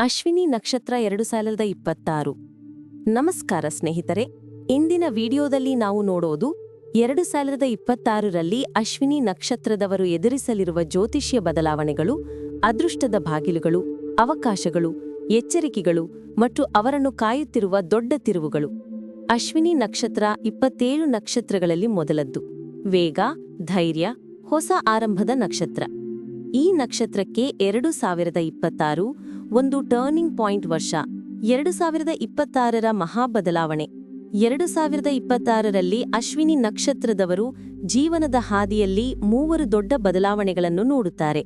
ಅಶ್ವಿನಿ ನಕ್ಷತ್ರ ಎರಡು ಸಾವಿರದ ಇಪ್ಪತ್ತಾರು. ನಮಸ್ಕಾರ ಸ್ನೇಹಿತರೆ, ಇಂದಿನ ವಿಡಿಯೋದಲ್ಲಿ ನಾವು ನೋಡೋದು ಎರಡು ಸಾವಿರದ ಇಪ್ಪತ್ತಾರರಲ್ಲಿ ಅಶ್ವಿನಿ ನಕ್ಷತ್ರದವರು ಎದುರಿಸಲಿರುವ ಜ್ಯೋತಿಷ್ಯ ಬದಲಾವಣೆಗಳು, ಅದೃಷ್ಟದ ಬಾಗಿಲುಗಳು, ಅವಕಾಶಗಳು, ಎಚ್ಚರಿಕೆಗಳು ಮತ್ತು ಅವರನ್ನು ಕಾಯುತ್ತಿರುವ ದೊಡ್ಡ ತಿರುವುಗಳು. ಅಶ್ವಿನಿ ನಕ್ಷತ್ರ ಇಪ್ಪತ್ತೇಳು ನಕ್ಷತ್ರಗಳಲ್ಲಿ ಮೊದಲದ್ದು. ವೇಗ, ಧೈರ್ಯ, ಹೊಸ ಆರಂಭದ ನಕ್ಷತ್ರ. ಈ ನಕ್ಷತ್ರಕ್ಕೆ ಎರಡು ಸಾವಿರದ ಇಪ್ಪತ್ತಾರು ಒಂದು ಟರ್ನಿಂಗ್ ಪಾಯಿಂಟ್ ವರ್ಷ. ಎರಡು ಸಾವಿರದ ಇಪ್ಪತ್ತಾರರ ಮಹಾಬದಲಾವಣೆ. ಎರಡು ಸಾವಿರದ ಇಪ್ಪತ್ತಾರರಲ್ಲಿ ಅಶ್ವಿನಿ ನಕ್ಷತ್ರದವರು ಜೀವನದ ಹಾದಿಯಲ್ಲಿ ಮೂವರು ದೊಡ್ಡ ಬದಲಾವಣೆಗಳನ್ನು ನೋಡುತ್ತಾರೆ.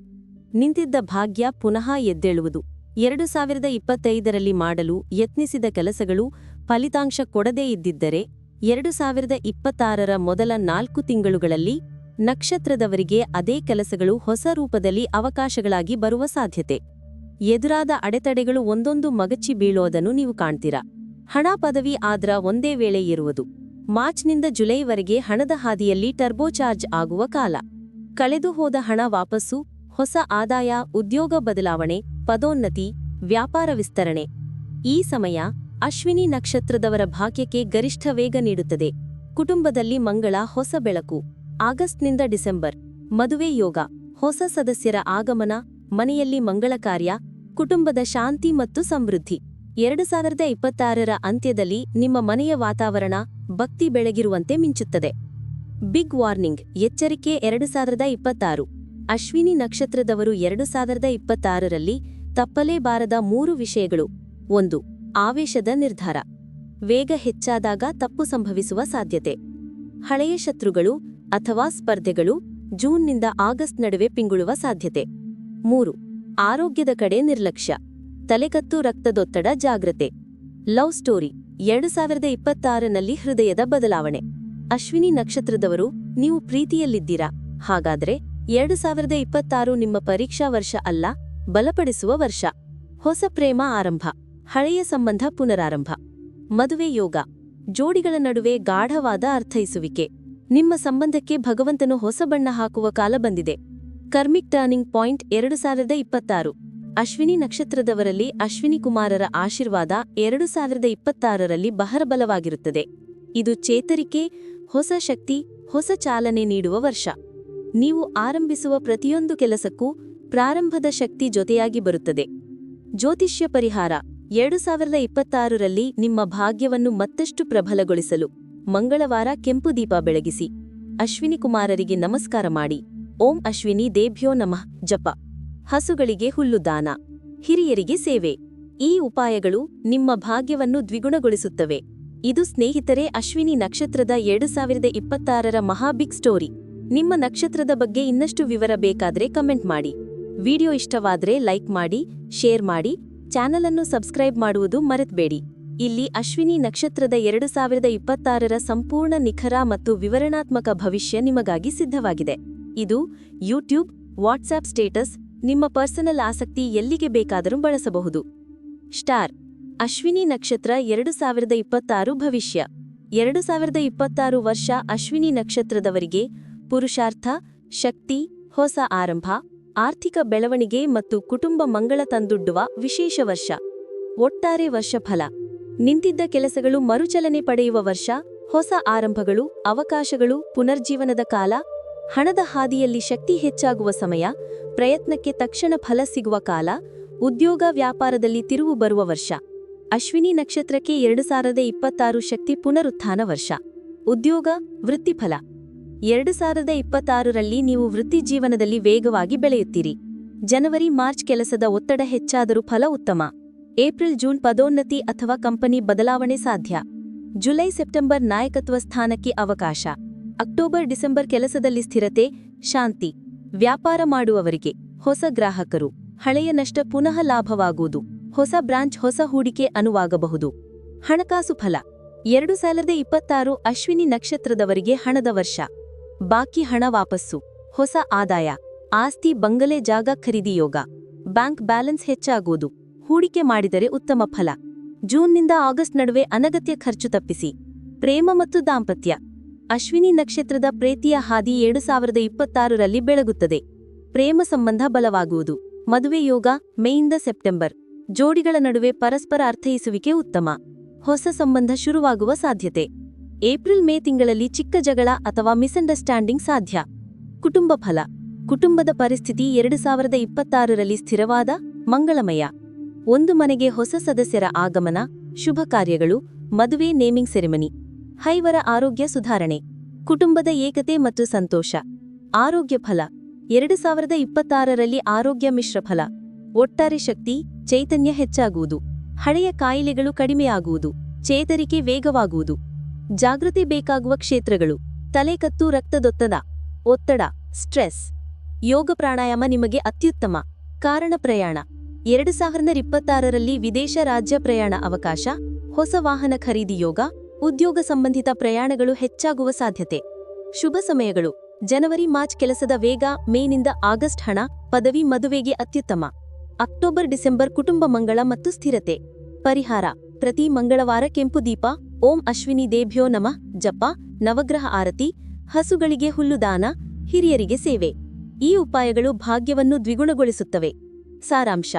ನಿಂತಿದ್ದ ಭಾಗ್ಯ ಪುನಃ ಎದ್ದೇಳುವುದು. ಎರಡು ಸಾವಿರದ ಇಪ್ಪತ್ತೈದರಲ್ಲಿ ಮಾಡಲು ಯತ್ನಿಸಿದ ಕೆಲಸಗಳು ಫಲಿತಾಂಶ ಕೊಡದೇ ಇದ್ದಿದ್ದರೆ, ಎರಡು ಸಾವಿರದ ಇಪ್ಪತ್ತಾರರ ಮೊದಲ ನಾಲ್ಕು ತಿಂಗಳುಗಳಲ್ಲಿ ನಕ್ಷತ್ರದವರಿಗೆ ಅದೇ ಕೆಲಸಗಳು ಹೊಸ ರೂಪದಲ್ಲಿ ಅವಕಾಶಗಳಾಗಿ ಬರುವ ಸಾಧ್ಯತೆ. ಎದುರಾದ ಅಡೆತಡೆಗಳು ಒಂದೊಂದು ಮಗಚಿ ಬೀಳೋದನ್ನು ನೀವು ಕಾಣ್ತೀರಾ? ಹಣ ಪದವಿ ಆದ್ರ ಒಂದೇ ವೇಳೆ ಇರುವುದು ಮಾರ್ಚ್ನಿಂದ ಜುಲೈವರೆಗೆ ಹಣದ ಹಾದಿಯಲ್ಲಿ ಟರ್ಬೋಚಾರ್ಜ್ ಆಗುವ ಕಾಲ. ಕಳೆದು ಹೋದ ಹಣ ವಾಪಸ್ಸು, ಹೊಸ ಆದಾಯ, ಉದ್ಯೋಗ ಬದಲಾವಣೆ, ಪದೋನ್ನತಿ, ವ್ಯಾಪಾರ ವಿಸ್ತರಣೆ. ಈ ಸಮಯ ಅಶ್ವಿನಿ ನಕ್ಷತ್ರದವರ ಭಾಗ್ಯಕ್ಕೆ ಗರಿಷ್ಠ ವೇಗ ನೀಡುತ್ತದೆ. ಕುಟುಂಬದಲ್ಲಿ ಮಂಗಳ, ಹೊಸ ಬೆಳಕು. ಆಗಸ್ಟ್ನಿಂದ ಡಿಸೆಂಬರ್. ಮದುವೆ ಯೋಗ. ಹೊಸ ಸದಸ್ಯರ ಆಗಮನ ಮನೆಯಲ್ಲಿ ಮಂಗಳ ಕಾರ್ಯ, ಕುಟುಂಬದ ಶಾಂತಿ ಮತ್ತು ಸಮೃದ್ಧಿ. ಎರಡು ಸಾವಿರದ ಇಪ್ಪತ್ತಾರರ ಅಂತ್ಯದಲ್ಲಿ ನಿಮ್ಮ ಮನೆಯ ವಾತಾವರಣ, ಭಕ್ತಿ ಬೆಳಗಿರುವಂತೆ ಮಿಂಚುತ್ತದೆ. ಬಿಗ್ ವಾರ್ನಿಂಗ್, ಎಚ್ಚರಿಕೆ ಎರಡು ಸಾವಿರದ ಇಪ್ಪತ್ತಾರು. ಅಶ್ವಿನಿ ನಕ್ಷತ್ರದವರು ಎರಡು ಸಾವಿರದ ಇಪ್ಪತ್ತಾರರಲ್ಲಿ ತಪ್ಪಲೇಬಾರದ ಮೂರು ವಿಷಯಗಳು. ಒಂದು, ಆವೇಶದ ನಿರ್ಧಾರ. ವೇಗ ಹೆಚ್ಚಾದಾಗ ತಪ್ಪು ಸಂಭವಿಸುವ ಸಾಧ್ಯತೆ. ಹಳೆಯ ಶತ್ರುಗಳು ಅಥವಾ ಸ್ಪರ್ಧೆಗಳು, ಜೂನ್ನಿಂದ ಆಗಸ್ಟ್ ನಡುವೆ ಪಿಂಗುಳುವ ಸಾಧ್ಯತೆ. ಮೂರು, ಆರೋಗ್ಯದ ಕಡೆ ನಿರ್ಲಕ್ಷ್ಯ. ತಲೆಕತ್ತು ರಕ್ತದೊತ್ತಡ ಜಾಗ್ರತೆ. ಲವ್ ಸ್ಟೋರಿ, ಎರಡು ಸಾವಿರದ ಇಪ್ಪತ್ತಾರನಲ್ಲಿ ಹೃದಯದ ಬದಲಾವಣೆ. ಅಶ್ವಿನಿ ನಕ್ಷತ್ರದವರು, ನೀವು ಪ್ರೀತಿಯಲ್ಲಿದ್ದೀರಾ? ಹಾಗಾದ್ರೆ, ಎರಡು ಸಾವಿರದ ಇಪ್ಪತ್ತಾರು ನಿಮ್ಮ ಪರೀಕ್ಷಾ ವರ್ಷ ಅಲ್ಲ, ಬಲಪಡಿಸುವ ವರ್ಷ. ಹೊಸ ಪ್ರೇಮ ಆರಂಭ. ಹಳೆಯ ಸಂಬಂಧ ಪುನರಾರಂಭ. ಮದುವೆ ಯೋಗ. ಜೋಡಿಗಳ ನಡುವೆ ಗಾಢವಾದ ಅರ್ಥೈಸುವಿಕೆ. ನಿಮ್ಮ ಸಂಬಂಧಕ್ಕೆ ಭಗವಂತನು ಹೊಸ ಬಣ್ಣ ಹಾಕುವ ಕಾಲ ಬಂದಿದೆ. ಕರ್ಮಿಕ್ ಟರ್ನಿಂಗ್ ಪಾಯಿಂಟ್ ಎರಡು ಸಾವಿರದ ಇಪ್ಪತ್ತಾರು. ಅಶ್ವಿನಿ ನಕ್ಷತ್ರದವರಲ್ಲಿ ಅಶ್ವಿನಿ ಕುಮಾರರ ಆಶೀರ್ವಾದ ಎರಡು ಸಾವಿರದ ಇಪ್ಪತ್ತಾರರಲ್ಲಿ ಬಹರಬಲವಾಗಿರುತ್ತದೆ ಇದು ಚೇತರಿಕೆ, ಹೊಸ ಶಕ್ತಿ, ಹೊಸ ಚಾಲನೆ ನೀಡುವ ವರ್ಷ. ನೀವು ಆರಂಭಿಸುವ ಪ್ರತಿಯೊಂದು ಕೆಲಸಕ್ಕೂ ಪ್ರಾರಂಭದ ಶಕ್ತಿ ಜೊತೆಯಾಗಿ ಬರುತ್ತದೆ. ಜ್ಯೋತಿಷ್ಯ ಪರಿಹಾರ, ಎರಡು ಸಾವಿರದ ಇಪ್ಪತ್ತಾರರಲ್ಲಿ ನಿಮ್ಮ ಭಾಗ್ಯವನ್ನು ಮತ್ತಷ್ಟು ಪ್ರಬಲಗೊಳಿಸಲು ಮಂಗಳವಾರ ಕೆಂಪು ದೀಪ ಬೆಳಗಿಸಿ. ಅಶ್ವಿನಿ ಕುಮಾರರಿಗೆ ನಮಸ್ಕಾರ ಮಾಡಿ. ಓಂ ಅಶ್ವಿನಿ ದೇಭ್ಯೋ ನಮಃ, ಜಪ. ಹಸುಗಳಿಗೆ ಹುಲ್ಲು ದಾನ. ಹಿರಿಯರಿಗೆ ಸೇವೆ. ಈ ಉಪಾಯಗಳು ನಿಮ್ಮ ಭಾಗ್ಯವನ್ನು ದ್ವಿಗುಣಗೊಳಿಸುತ್ತವೆ. ಇದು ಸ್ನೇಹಿತರೆ ಅಶ್ವಿನಿ ನಕ್ಷತ್ರದ ಎರಡು ಸಾವಿರದ ಇಪ್ಪತ್ತಾರರ ಮಹಾಬಿಗ್ ಸ್ಟೋರಿ. ನಿಮ್ಮ ನಕ್ಷತ್ರದ ಬಗ್ಗೆ ಇನ್ನಷ್ಟು ವಿವರ ಬೇಕಾದ್ರೆ ಕಮೆಂಟ್ ಮಾಡಿ. ವಿಡಿಯೋ ಇಷ್ಟವಾದ್ರೆ ಲೈಕ್ ಮಾಡಿ, ಶೇರ್ ಮಾಡಿ ಚಾನಲ್ ಅನ್ನು ಸಬ್ಸ್ಕ್ರೈಬ್ ಮಾಡುವುದು ಮರೆತಬೇಡಿ. ಇಲ್ಲಿ ಅಶ್ವಿನಿ ನಕ್ಷತ್ರದ ಎರಡು ಸಾವಿರದ ಇಪ್ಪತ್ತಾರರ ಸಂಪೂರ್ಣ ನಿಖರ ಮತ್ತು ವಿವರಣಾತ್ಮಕ ಭವಿಷ್ಯ ನಿಮಗಾಗಿ ಸಿದ್ಧವಾಗಿದೆ. ಇದು ಯೂಟ್ಯೂಬ್ ವಾಟ್ಸ್ಆಪ್ ಸ್ಟೇಟಸ್, ನಿಮ್ಮ ಪರ್ಸನಲ್ ಆಸಕ್ತಿ ಎಲ್ಲಿಗೆ ಬೇಕಾದರೂ ಬಳಸಬಹುದು. ಸ್ಟಾರ್, ಅಶ್ವಿನಿ ನಕ್ಷತ್ರ ಎರಡು ಸಾವಿರದ ಇಪ್ಪತ್ತಾರು ಭವಿಷ್ಯ. ಎರಡು ಸಾವಿರದ ಇಪ್ಪತ್ತಾರು ವರ್ಷ ಅಶ್ವಿನಿ ನಕ್ಷತ್ರದವರಿಗೆ ಪುರುಷಾರ್ಥ, ಶಕ್ತಿ, ಹೊಸ ಆರಂಭ, ಆರ್ಥಿಕ ಬೆಳವಣಿಗೆ ಮತ್ತು ಕುಟುಂಬ ಮಂಗಳ ತಂದುಡ್ಡುವ ವಿಶೇಷ ವರ್ಷ. ಒಟ್ಟಾರೆ ವರ್ಷ ಫಲ ನಿಂತಿದ್ದ ಕೆಲಸಗಳು ಮರುಚಲನೆ ಪಡೆಯುವ ವರ್ಷ, ಹೊಸ ಆರಂಭಗಳು, ಅವಕಾಶಗಳು, ಪುನರ್ಜೀವನದ ಕಾಲ ಹಣದ ಹಾದಿಯಲ್ಲಿ ಶಕ್ತಿ ಹೆಚ್ಚಾಗುವ ಸಮಯ, ಪ್ರಯತ್ನಕ್ಕೆ ತಕ್ಷಣ ಫಲ ಸಿಗುವ ಕಾಲ, ಉದ್ಯೋಗ ವ್ಯಾಪಾರದಲ್ಲಿ ತಿರುವು ಬರುವ ವರ್ಷ. ಅಶ್ವಿನಿ ನಕ್ಷತ್ರಕ್ಕೆ ಎರಡು ಸಾವಿರದ ಇಪ್ಪತ್ತಾರು ಶಕ್ತಿ ಪುನರುತ್ಥಾನ ವರ್ಷ. ಉದ್ಯೋಗ ವೃತ್ತಿಫಲ ಎರಡು ಸಾವಿರದ ಇಪ್ಪತ್ತಾರರಲ್ಲಿ ನೀವು ವೃತ್ತಿ ಜೀವನದಲ್ಲಿ ವೇಗವಾಗಿ ಬೆಳೆಯುತ್ತೀರಿ. ಜನವರಿ, ಮಾರ್ಚ್ ಕೆಲಸದ ಒತ್ತಡ ಹೆಚ್ಚಾದರೂ ಫಲ ಉತ್ತಮ. ಏಪ್ರಿಲ್, ಜೂನ್ ಪದೋನ್ನತಿ ಅಥವಾ ಕಂಪನಿ ಬದಲಾವಣೆ ಸಾಧ್ಯ. ಜುಲೈ, ಸೆಪ್ಟೆಂಬರ್ ನಾಯಕತ್ವ ಸ್ಥಾನಕ್ಕೆ ಅವಕಾಶ. ಅಕ್ಟೋಬರ್ ಡಿಸೆಂಬರ್ ಕೆಲಸದಲ್ಲಿ ಸ್ಥಿರತೆ, ಶಾಂತಿ, ವ್ಯಾಪಾರ ಮಾಡುವವರಿಗೆ ಹೊಸ ಗ್ರಾಹಕರು, ಹಳೆಯ ನಷ್ಟ ಪುನಃ ಲಾಭವಾಗುವುದು, ಹೊಸ ಬ್ರಾಂಚ್, ಹೊಸ ಹೂಡಿಕೆ ಅನುವಾಗಬಹುದು. ಹಣಕಾಸು ಫಲ, ಎರಡು ಸಾವಿರದ ಇಪ್ಪತ್ತಾರು ಅಶ್ವಿನಿ ನಕ್ಷತ್ರದವರಿಗೆ ಹಣದ ವರ್ಷ. ಬಾಕಿ ಹಣ ವಾಪಸ್ಸು, ಹೊಸ ಆದಾಯ, ಆಸ್ತಿ, ಬಂಗಲೆ, ಜಾಗ ಖರೀದಿ ಯೋಗ. ಬ್ಯಾಂಕ್ ಬ್ಯಾಲೆನ್ಸ್ ಹೆಚ್ಚಾಗುವುದು, ಹೂಡಿಕೆ ಮಾಡಿದರೆ ಉತ್ತಮ ಫಲ. ಜೂನ್ನಿಂದ ಆಗಸ್ಟ್ ನಡುವೆ ಅನಗತ್ಯ ಖರ್ಚು ತಪ್ಪಿಸಿ. ಪ್ರೇಮ ಮತ್ತು ದಾಂಪತ್ಯ. ಅಶ್ವಿನಿ ನಕ್ಷತ್ರದ ಪ್ರೇತಿಯ ಹಾದಿ ಎರಡು ಸಾವಿರದ ಇಪ್ಪತ್ತಾರರಲ್ಲಿ ಬೆಳಗುತ್ತದೆ. ಪ್ರೇಮ ಸಂಬಂಧ ಬಲವಾಗುವುದು. ಮದುವೆ ಯೋಗ, ಮೇಯಿಂದ ಸೆಪ್ಟೆಂಬರ್. ಜೋಡಿಗಳ ನಡುವೆ ಪರಸ್ಪರ ಅರ್ಥೈಸುವಿಕೆ ಉತ್ತಮ. ಹೊಸ ಸಂಬಂಧ ಶುರುವಾಗುವ ಸಾಧ್ಯತೆ. ಏಪ್ರಿಲ್ ಮೇ ತಿಂಗಳಲ್ಲಿ ಚಿಕ್ಕ ಜಗಳ ಅಥವಾ ಮಿಸ್ಅಂಡರ್ಸ್ಟ್ಯಾಂಡಿಂಗ್ ಸಾಧ್ಯ. ಕುಟುಂಬ ಫಲ. ಕುಟುಂಬದ ಪರಿಸ್ಥಿತಿ ಎರಡು ಸಾವಿರದ ಇಪ್ಪತ್ತಾರರಲ್ಲಿ ಸ್ಥಿರವಾದ, ಮಂಗಳಮಯ. ಒಂದು ಮನೆಗೆ ಹೊಸ ಸದಸ್ಯರ ಆಗಮನ, ಶುಭ ಕಾರ್ಯಗಳು, ಮದುವೆ ನೇಮಿಂಗ್ ಸೆರೆಮನಿ. ಹೈವರ ಆರೋಗ್ಯ ಸುಧಾರಣೆ, ಕುಟುಂಬದ ಏಕತೆ ಮತ್ತು ಸಂತೋಷ. ಆರೋಗ್ಯ ಫಲ, ಎರಡು ಸಾವಿರದ ಇಪ್ಪತ್ತಾರರಲ್ಲಿ ಆರೋಗ್ಯ ಮಿಶ್ರ ಫಲ. ಒಟ್ಟಾರೆ ಶಕ್ತಿ, ಚೈತನ್ಯ ಹೆಚ್ಚಾಗುವುದು. ಹಳೆಯ ಕಾಯಿಲೆಗಳು ಕಡಿಮೆಯಾಗುವುದು, ಚೇತರಿಕೆ ವೇಗವಾಗುವುದು. ಜಾಗೃತಿ ಬೇಕಾಗುವ ಕ್ಷೇತ್ರಗಳು, ತಲೆಕತ್ತು ರಕ್ತದೊತ್ತಡ, ಒತ್ತಡ, ಸ್ಟ್ರೆಸ್. ಯೋಗ ಪ್ರಾಣಾಯಾಮ ನಿಮಗೆ ಅತ್ಯುತ್ತಮ. ಕಾರಣ ಪ್ರಯಾಣ, ಎರಡು ಸಾವಿರದ ಇಪ್ಪತ್ತಾರರಲ್ಲಿ ವಿದೇಶ ರಾಜ್ಯ ಪ್ರಯಾಣ ಅವಕಾಶ, ಹೊಸ ವಾಹನ ಖರೀದಿ ಯೋಗ ಉದ್ಯೋಗ ಸಂಬಂಧಿತ ಪ್ರಯಾಣಗಳು ಹೆಚ್ಚಾಗುವ ಸಾಧ್ಯತೆ. ಶುಭ ಸಮಯಗಳು. ಜನವರಿ, ಮಾರ್ಚ್ ಕೆಲಸದ ವೇಗ, ಮೇನಿಂದ ಆಗಸ್ಟ್ ಹಣ, ಪದವಿ, ಮದುವೆಗೆ ಅತ್ಯುತ್ತಮ. ಅಕ್ಟೋಬರ್, ಡಿಸೆಂಬರ್, ಕುಟುಂಬ ಮಂಗಳ ಮತ್ತು ಸ್ಥಿರತೆ. ಪರಿಹಾರ. ಪ್ರತಿ ಮಂಗಳವಾರ ಕೆಂಪು ದೀಪ, ಓಂ ಅಶ್ವಿನಿ ದೇಭ್ಯೋ ನಮಃ, ಜಪ, ನವಗ್ರಹ ಆರತಿ, ಹಸುಗಳಿಗೆ ಹುಲ್ಲುದಾನ ಹಿರಿಯರಿಗೆ ಸೇವೆ. ಈ ಉಪಾಯಗಳು ಭಾಗ್ಯವನ್ನು ದ್ವಿಗುಣಗೊಳಿಸುತ್ತವೆ. ಸಾರಾಂಶ.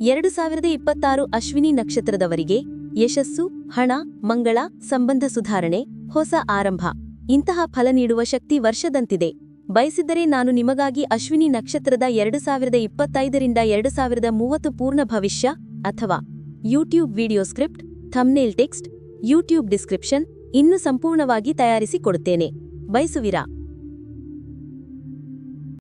ಎರಡು ಸಾವಿರದ ಇಪ್ಪತ್ತಾರು ಅಶ್ವಿನಿ ನಕ್ಷತ್ರದವರಿಗೆ ಯಶಸ್ಸು, ಹಣ, ಮಂಗಳ, ಸಂಬಂಧ ಸುಧಾರಣೆ, ಹೊಸ ಆರಂಭ. ಇಂತಹ ಫಲ ನೀಡುವ ಶಕ್ತಿ ವರ್ಷದಂತಿದೆ. ಬಯಸಿದರೆ ನಾನು ನಿಮಗಾಗಿ ಅಶ್ವಿನಿ ನಕ್ಷತ್ರದ ಎರಡು ಸಾವಿರದ ಇಪ್ಪತ್ತೈದರಿಂದ ಎರಡು ಸಾವಿರದ ಮೂವತ್ತು ಪೂರ್ಣ ಭವಿಷ್ಯ ಅಥವಾ YouTube video script thumbnail text, YouTube description ಇನ್ನು ಸಂಪೂರ್ಣವಾಗಿ ತಯಾರಿಸಿ ಕೊಡುತ್ತೇನೆ ಬಯಸುವಿರಾ?